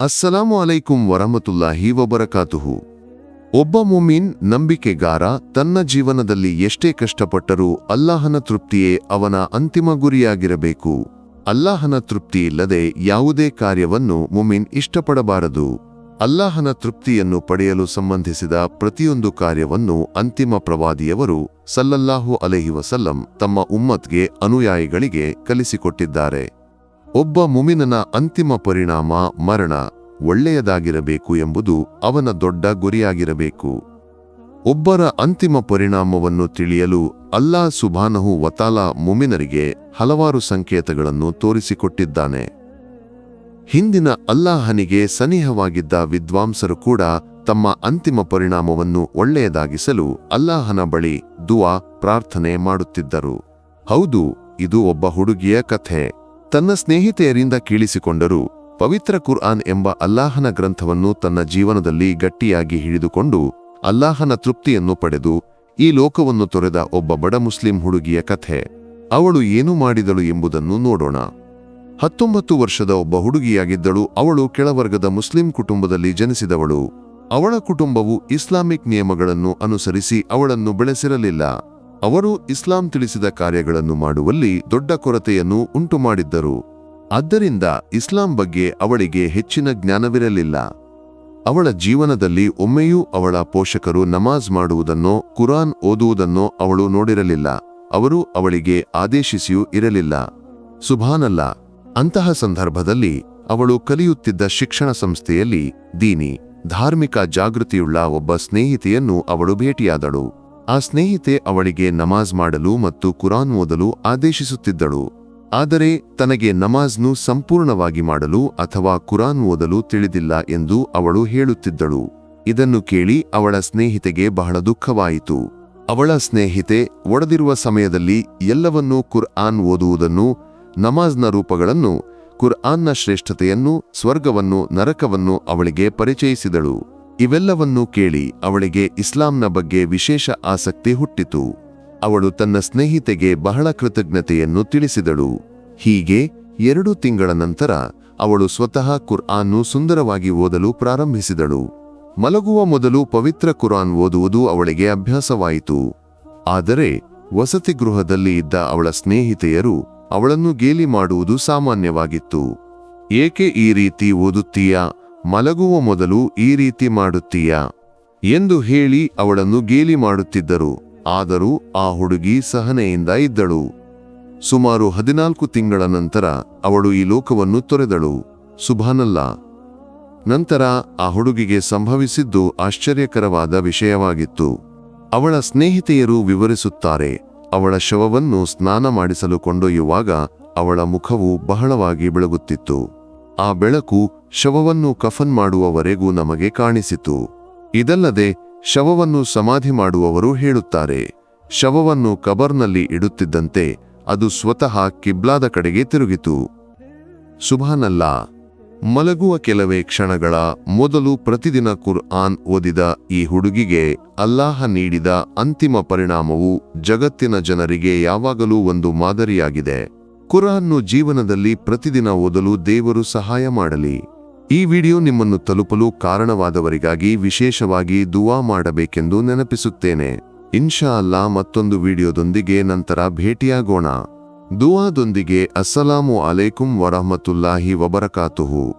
ಅಸ್ಸಲಾಮು ಅಲೈಕುಂ ವರಹಮತುಲ್ಲಾಹಿ ವಬರಕಾತುಹು. ಒಬ್ಬ ಮುಮೀನ್ ನಂಬಿಕೆಗಾರ ತನ್ನ ಜೀವನದಲ್ಲಿ ಎಷ್ಟೇ ಕಷ್ಟಪಟ್ಟರೂ ಅಲ್ಲಾಹನ ತೃಪ್ತಿಯೇ ಅವನ ಅಂತಿಮ ಗುರಿಯಾಗಿರಬೇಕು. ಅಲ್ಲಾಹನ ತೃಪ್ತಿಯಿಲ್ಲದೆ ಯಾವುದೇ ಕಾರ್ಯವನ್ನು ಮುಮಿನ್ ಇಷ್ಟಪಡಬಾರದು. ಅಲ್ಲಾಹನ ತೃಪ್ತಿಯನ್ನು ಪಡೆಯಲು ಸಂಬಂಧಿಸಿದ ಪ್ರತಿಯೊಂದು ಕಾರ್ಯವನ್ನು ಅಂತಿಮ ಪ್ರವಾದಿಯವರು ಸಲ್ಲಲ್ಲಾಹು ಅಲೈಹಿ ವಸಲ್ಲಂ ತಮ್ಮ ಉಮ್ಮತ್ಗೆ ಅನುಯಾಯಿಗಳಿಗೆ ಕಲಿಸಿಕೊಟ್ಟಿದ್ದಾರೆ. ಒಬ್ಬ ಮುಮಿನನ ಅಂತಿಮ ಪರಿಣಾಮ ಮರಣ ಒಳ್ಳೆಯದಾಗಿರಬೇಕು ಎಂಬುದು ಅವನ ದೊಡ್ಡ ಗುರಿಯಾಗಿರಬೇಕು. ಒಬ್ಬರ ಅಂತಿಮ ಪರಿಣಾಮವನ್ನು ತಿಳಿಯಲು ಅಲ್ಲಾ ಸುಭಾನಹು ವತಾಲ ಮುಮಿನರಿಗೆ ಹಲವಾರು ಸಂಕೇತಗಳನ್ನು ತೋರಿಸಿಕೊಟ್ಟಿದ್ದಾನೆ. ಹಿಂದಿನ ಅಲ್ಲಾಹನಿಗೆ ಸನಿಹವಾಗಿದ್ದ ವಿದ್ವಾಂಸರು ಕೂಡ ತಮ್ಮ ಅಂತಿಮ ಪರಿಣಾಮವನ್ನು ಒಳ್ಳೆಯದಾಗಿಸಲು ಅಲ್ಲಾಹನ ಬಳಿ ದುವಾ, ಪ್ರಾರ್ಥನೆ ಮಾಡುತ್ತಿದ್ದರು. ಹೌದು, ಇದು ಒಬ್ಬ ಹುಡುಗಿಯ ಕಥೆ. ತನ್ನ ಸ್ನೇಹಿತೆಯರಿಂದ ಕೀಳಿಸಿಕೊಂಡರು ಪವಿತ್ರ ಕುರ್ಆನ್ ಎಂಬ ಅಲ್ಲಾಹನ ಗ್ರಂಥವನ್ನು ತನ್ನ ಜೀವನದಲ್ಲಿ ಗಟ್ಟಿಯಾಗಿ ಹಿಡಿದುಕೊಂಡು ಅಲ್ಲಾಹನ ತೃಪ್ತಿಯನ್ನು ಪಡೆದು ಈ ಲೋಕವನ್ನು ತೊರೆದ ಒಬ್ಬ ಬಡ ಮುಸ್ಲಿಂ ಹುಡುಗಿಯ ಕಥೆ. ಅವಳು ಏನು ಮಾಡಿದಳು ಎಂಬುದನ್ನು ನೋಡೋಣ. ಹತ್ತೊಂಬತ್ತು ವರ್ಷದ ಒಬ್ಬ ಹುಡುಗಿಯಾಗಿದ್ದಳು. ಅವಳು ಕೆಳವರ್ಗದ ಮುಸ್ಲಿಂ ಕುಟುಂಬದಲ್ಲಿ ಜನಿಸಿದವಳು. ಅವಳ ಕುಟುಂಬವು ಇಸ್ಲಾಮಿಕ್ ನಿಯಮಗಳನ್ನು ಅನುಸರಿಸಿ ಅವಳನ್ನು ಬೆಳೆಸಿರಲಿಲ್ಲ. ಅವರು ಇಸ್ಲಾಂ ತಿಳಿಸಿದ ಕಾರ್ಯಗಳನ್ನು ಮಾಡುವಲ್ಲಿ ದೊಡ್ಡ ಕೊರತೆಯನ್ನು ಉಂಟುಮಾಡಿದ್ದರು. ಆದ್ದರಿಂದ ಇಸ್ಲಾಂ ಬಗ್ಗೆ ಅವಳಿಗೆ ಹೆಚ್ಚಿನ ಜ್ಞಾನವಿರಲಿಲ್ಲ. ಅವಳ ಜೀವನದಲ್ಲಿ ಒಮ್ಮೆಯೂ ಅವಳ ಪೋಷಕರು ನಮಾಜ್ ಮಾಡುವುದನ್ನೋ, ಕುರಾನ್ ಓದುವುದನ್ನೋ ಅವಳು ನೋಡಿರಲಿಲ್ಲ. ಅವರು ಅವಳಿಗೆ ಆದೇಶಿಸಿಯೂ ಇರಲಿಲ್ಲ. ಸುಭಾನಲ್ಲ, ಅಂತಹ ಸಂದರ್ಭದಲ್ಲಿ ಅವಳು ಕಲಿಯುತ್ತಿದ್ದ ಶಿಕ್ಷಣ ಸಂಸ್ಥೆಯಲ್ಲಿ ದೀನಿ, ಧಾರ್ಮಿಕ ಜಾಗೃತಿಯುಳ್ಳ ಒಬ್ಬ ಸ್ನೇಹಿತೆಯನ್ನು ಅವಳು ಭೇಟಿಯಾದಳು. ಆ ಸ್ನೇಹಿತೆ ಅವಳಿಗೆ ನಮಾಜ್ ಮಾಡಲು ಮತ್ತು ಕುರಾನ್ ಓದಲು ಆದೇಶಿಸುತ್ತಿದ್ದಳು. ಆದರೆ ತನಗೆ ನಮಾಜ್ನು ಸಂಪೂರ್ಣವಾಗಿ ಮಾಡಲು ಅಥವಾ ಕುರಾನ್ ಓದಲು ತಿಳಿದಿಲ್ಲ ಎಂದು ಅವಳು ಹೇಳುತ್ತಿದ್ದಳು. ಇದನ್ನು ಕೇಳಿ ಅವಳ ಸ್ನೇಹಿತೆಗೆ ಬಹಳ ದುಃಖವಾಯಿತು. ಅವಳ ಸ್ನೇಹಿತೆ ಒಡೆದಿರುವ ಸಮಯದಲ್ಲಿ ಎಲ್ಲವನ್ನೂ ಕುರ್ಆನ್ ಓದುವುದನ್ನು, ನಮಾಜ್ನ ರೂಪಗಳನ್ನು, ಕುರ್ಆನ್ನ ಶ್ರೇಷ್ಠತೆಯನ್ನು, ಸ್ವರ್ಗವನ್ನು, ನರಕವನ್ನು ಅವಳಿಗೆ ಪರಿಚಯಿಸಿದಳು. ಇವೆಲ್ಲವನ್ನೂ ಕೇಳಿ ಅವಳಿಗೆ ಇಸ್ಲಾಂನ ಬಗ್ಗೆ ವಿಶೇಷ ಆಸಕ್ತಿ ಹುಟ್ಟಿತು. ಅವಳು ತನ್ನ ಸ್ನೇಹಿತೆಗೆ ಬಹಳ ಕೃತಜ್ಞತೆಯನ್ನು ತಿಳಿಸಿದಳು. ಹೀಗೆ ಎರಡು ತಿಂಗಳ ನಂತರ ಅವಳು ಸ್ವತಃ ಕುರ್ಆನ್ನು ಸುಂದರವಾಗಿ ಓದಲು ಪ್ರಾರಂಭಿಸಿದಳು. ಮಲಗುವ ಮೊದಲು ಪವಿತ್ರ ಕುರಾನ್ ಓದುವುದು ಅವಳಿಗೆ ಅಭ್ಯಾಸವಾಯಿತು. ಆದರೆ ವಸತಿ ಗೃಹದಲ್ಲಿ ಇದ್ದ ಅವಳ ಸ್ನೇಹಿತೆಯರು ಅವಳನ್ನು ಗೇಲಿ ಮಾಡುವುದು ಸಾಮಾನ್ಯವಾಗಿತ್ತು. ಏಕೆ ಈ ರೀತಿ ಓದುತ್ತೀಯಾ? ಮಲಗುವ ಮೊದಲು ಈ ರೀತಿ ಮಾಡುತ್ತೀಯಾ? ಎಂದು ಹೇಳಿ ಅವಳನ್ನು ಗೇಲಿ ಮಾಡುತ್ತಿದ್ದರು. ಆದರೂ ಆ ಹುಡುಗಿ ಸಹನೆಯಿಂದ ಇದ್ದಳು. ಸುಮಾರು ಹದಿನಾಲ್ಕು ತಿಂಗಳ ನಂತರ ಅವಳು ಈ ಲೋಕವನ್ನು ತೊರೆದಳು. ಸುಭಾನಲ್ಲ, ನಂತರ ಆ ಹುಡುಗಿಗೆ ಸಂಭವಿಸಿದ್ದು ಆಶ್ಚರ್ಯಕರವಾದ ವಿಷಯವಾಗಿತ್ತು. ಅವಳ ಸ್ನೇಹಿತೆಯರು ವಿವರಿಸುತ್ತಾರೆ, ಅವಳ ಶವವನ್ನು ಸ್ನಾನ ಮಾಡಿಸಲು ಕೊಂಡೊಯ್ಯುವಾಗ ಅವಳ ಮುಖವು ಬಹಳವಾಗಿ ಬೆಳಗುತ್ತಿತ್ತು. ಆ ಬೆಳಕು ಶವವನ್ನು ಕಫನ್ ಮಾಡುವವರೆಗೂ ನಮಗೆ ಕಾಣಿಸಿತು. ಇದಲ್ಲದೆ, ಶವವನ್ನು ಸಮಾಧಿ ಮಾಡುವವರು ಹೇಳುತ್ತಾರೆ, ಶವವನ್ನು ಕಬರ್ನಲ್ಲಿ ಇಡುತ್ತಿದ್ದಂತೆ ಅದು ಸ್ವತಃ ಕಿಬ್ಲಾದ ಕಡೆಗೆ ತಿರುಗಿತು. ಸುಭಾನಲ್ಲ, ಮಲಗುವ ಕೆಲವೇ ಕ್ಷಣಗಳ ಮೊದಲು ಪ್ರತಿದಿನ ಕುರ್ಆನ್ ಓದಿದ ಈ ಹುಡುಗಿಗೆ ಅಲ್ಲಾಹ ನೀಡಿದ ಅಂತಿಮ ಪರಿಣಾಮವು ಜಗತ್ತಿನ ಜನರಿಗೆ ಯಾವಾಗಲೂ ಒಂದು ಮಾದರಿಯಾಗಿದೆ. ಕುರಾನ್ನು ಜೀವನದಲ್ಲಿ ಪ್ರತಿದಿನ ಓದಲು ದೇವರು ಸಹಾಯ ಮಾಡಲಿ. ಈ ವಿಡಿಯೋ ನಿಮ್ಮನ್ನು ತಲುಪಲು ಕಾರಣವಾದವರಿಗಾಗಿ ವಿಶೇಷವಾಗಿ ದುವಾ ಮಾಡಬೇಕೆಂದು ನೆನಪಿಸುತ್ತೇನೆ. ಇನ್ಶಾ ಅಲ್ಲಾ ಮತ್ತೊಂದು ವಿಡಿಯೋದೊಂದಿಗೆ ನಂತರ ಭೇಟಿಯಾಗೋಣ. ದುವಾದೊಂದಿಗೆ ಅಸ್ಸಲಾಮು ಅಲೈಕುಂ ವರಹಮತುಲ್ಲಾಹಿ ವಬರಕಾತುಹು.